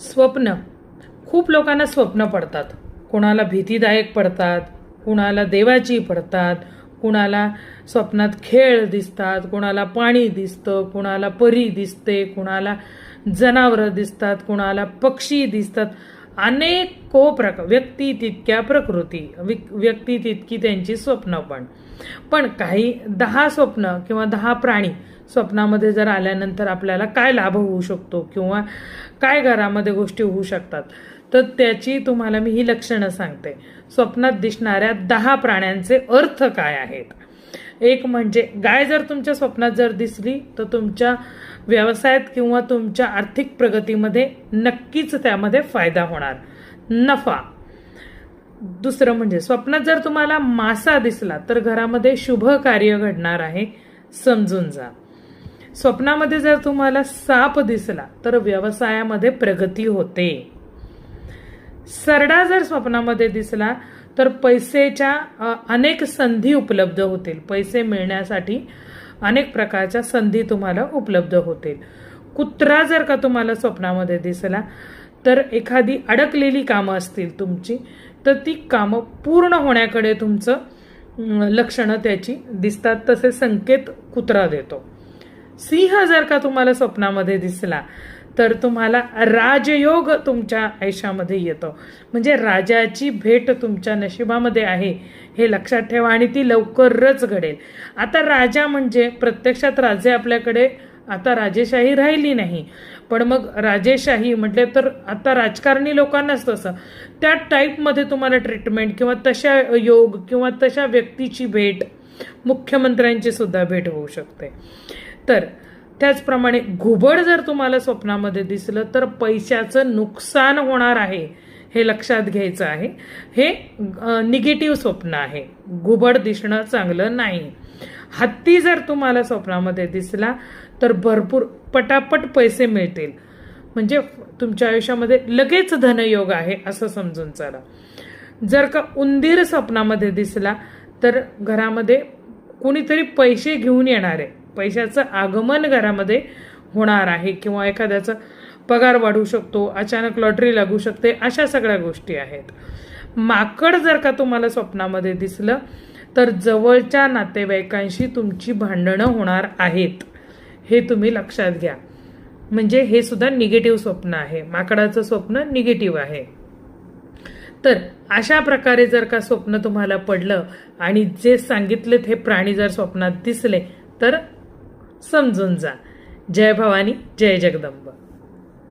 स्वप्न. खूप लोकांना स्वप्न पडतात. कुणाला भीतीदायक पडतात कुणाला देवाची पडतात कुणाला स्वप्नात खेळ दिसतात कुणाला पाणी दिसतं कुणाला परी दिसते कुणाला जनावरं दिसतात कुणाला पक्षी दिसतात. अनेको प्रकार व्यक्ती तितक्या प्रकृती विक- व्यक्ती तितकी त्यांची स्वप्न पण. पण काही दहा स्वप्न किंवा दहा प्राणी स्वप्नामध्ये जर आल्यानंतर आपल्याला काय लाभ होऊ शकतो किंवा काय घरामध्ये गोष्टी होऊ शकतात तर त्याची तुम्हाला मी ही लक्षणं सांगते. स्वप्नात दिसणाऱ्या दहा प्राण्यांचे अर्थ काय आहेत? एक म्हणजे गाय जर तुमच्या स्वप्नात जर दिसली तर तुमच्या व्यवसायात किंवा तुमच्या आर्थिक प्रगतीमध्ये नक्कीच त्यामध्ये फायदा होणार. नफा. दुसरं म्हणजे स्वप्नात जर तुम्हाला मासा दिसला तर घरामध्ये शुभ कार्य घडणार आहे समजून जा. स्वप्नामध्ये जर तुम्हाला साप दिसला तर व्यवसायामध्ये प्रगती होते. सरडा जर स्वप्नामध्ये दिसला तर पैसेच्या अनेक संधी उपलब्ध होतील. पैसे मिळण्यासाठी अनेक प्रकारच्या संधी तुम्हाला उपलब्ध होतील. कुत्रा जर का तुम्हाला स्वप्नामध्ये दिसला तर एखादी अडकलेली कामं असतील तुमची तर ती कामं पूर्ण होण्याकडे तुमचं लक्षणं त्याची दिसतात. तसे संकेत कुत्रा देतो. सिंह जर का तुम्हाला स्वप्नामध्ये दिसला तर तुम्हाला राजयोग तुमच्या आयुष्यामध्ये येतो. म्हणजे राजाची भेट तुमच्या नशिबामध्ये आहे हे लक्षात ठेवा आणि ती लवकरच घडेल. आता राजा म्हणजे प्रत्यक्षात राजे आपल्याकडे आता राजेशाही राहिली नाही. पण मग राजेशाही म्हटले तर आता राजकारणी लोकांनाच तसं. त्या टाईपमध्ये तुम्हाला ट्रीटमेंट किंवा तशा योग किंवा तशा व्यक्तीची भेट मुख्यमंत्र्यांची सुद्धा भेट होऊ शकते. तर त्याचप्रमाणे घुबड जर तुम्हाला स्वप्नामध्ये दिसलं तर पैशाचं नुकसान होणार आहे हे लक्षात घ्यायचं आहे. हे निगेटिव्ह स्वप्न आहे. घुबड दिसणं चांगलं नाही. हत्ती जर तुम्हाला स्वप्नामध्ये दिसला तर भरपूर पटापट पैसे मिळतील. म्हणजे तुमच्या आयुष्यामध्ये लगेच धनयोग आहे असं समजून चाला. जर का उंदीर स्वप्नामध्ये दिसला तर घरामध्ये कुणीतरी पैसे घेऊन येणार आहे. पैशाचं आगमन घरामध्ये होणार आहे किंवा एखाद्याचा पगार वाढू शकतो अचानक लॉटरी लागू शकते अशा सगळ्या गोष्टी आहेत. माकड जर का तुम्हाला स्वप्नामध्ये दिसलं तर जवळच्या नातेवाईकांशी तुमची भांडणं होणार आहेत. हे तुम्ही लक्षात घ्या. म्हणजे हे सुद्धा निगेटिव्ह स्वप्न आहे. माकडाचं स्वप्न निगेटिव्ह आहे. तर अशा प्रकारे जर का स्वप्न तुम्हाला पडलं आणि जे सांगितलेत हे प्राणी जर स्वप्नात दिसले तर समजून जा. जय भवानी जय जगदंब.